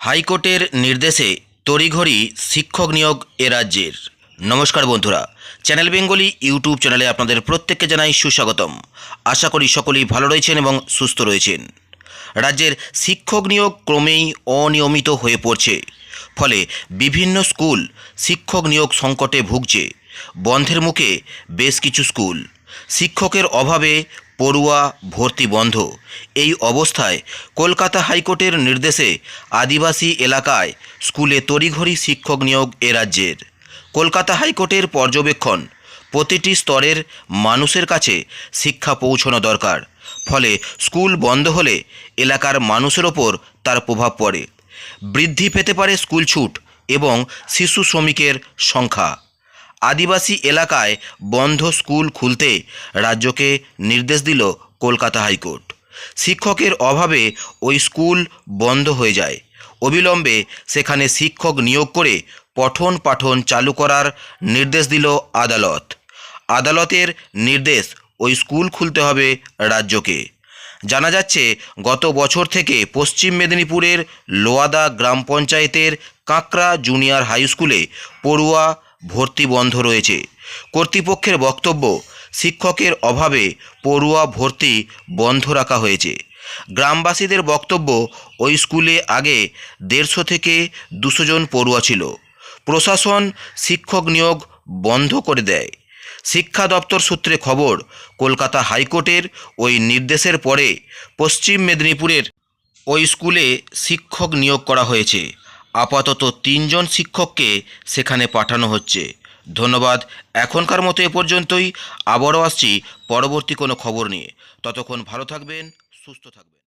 হাইকোর্টের নির্দেশে তড়িঘড়ি শিক্ষক নিয়োগ এ রাজ্যের। নমস্কার বন্ধুরা, চ্যানেল বেঙ্গলি ইউটিউব চ্যানেলে আপনাদের প্রত্যেককে জানাই সুস্বাগতম। আশা করি সকলেই ভালো রয়েছেন এবং সুস্থ রয়েছেন। রাজ্যের শিক্ষক নিয়োগ ক্রমেই অনিয়মিত হয়ে পড়ছে। ফলে বিভিন্ন স্কুল শিক্ষক নিয়োগ সংকটে ভুগছে। বন্ধের মুখে বেশ কিছু স্কুল শিক্ষকের অভাবে পড়ুয়া ভর্তি বন্ধ। এই অবস্থায় কলকাতা হাইকোর্টের নির্দেশে আদিবাসী এলাকায় স্কুলে তড়িঘড়ি শিক্ষক নিয়োগ এ রাজ্যের। কলকাতা হাইকোর্টের পর্যবেক্ষণ, প্রতিটি স্তরের মানুষের কাছে শিক্ষা পৌঁছানো দরকার, ফলে স্কুল বন্ধ হলে এলাকার মানুষের ওপর তার প্রভাব পড়ে। বৃদ্ধি পেতে পারে স্কুল ছুট এবং শিশু শ্রমিকের সংখ্যা। আদিবাসী এলাকায় বন্ধ স্কুল খুলতে রাজ্যকে নির্দেশ দিল কলকাতা হাইকোর্ট। শিক্ষকের অভাবে ওই স্কুল বন্ধ হয়ে যায়। অবিলম্বে সেখানে শিক্ষক নিয়োগ করে পঠন পাঠন চালু করার নির্দেশ দিল আদালত। আদালতের নির্দেশ ওই স্কুল খুলতে হবে রাজ্যকে। জানা যাচ্ছে, গত বছর থেকে পশ্চিম মেদিনীপুরের লোয়াদা গ্রাম পঞ্চায়েতের কাঁকড়া জুনিয়র হাই স্কুলে পড়ুয়া ভর্তি বন্ধ রয়েছে। কর্তৃপক্ষের বক্তব্য, শিক্ষকের অভাবে পড়ুয়া ভর্তি বন্ধ রাখা হয়েছে। গ্রামবাসীদের বক্তব্য, ওই স্কুলে আগে দেড়শো থেকে দুশো জন পড়ুয়া ছিল। প্রশাসন শিক্ষক নিয়োগ বন্ধ করে দেয়। শিক্ষা দপ্তর সূত্রে খবর, কলকাতা হাইকোর্টের ওই নির্দেশের পরে পশ্চিম মেদিনীপুরের ওই স্কুলে শিক্ষক নিয়োগ করা হয়েছে। আপাতত তিনজন শিক্ষককে সেখানে পাঠানো হচ্ছে। ধন্যবাদ, এখনকার মতো এ পর্যন্তই। আবারও আসছি, পরবর্তী কোনো খবর নিয়ে। ততক্ষণ ভালো থাকবেন, সুস্থ থাকবেন।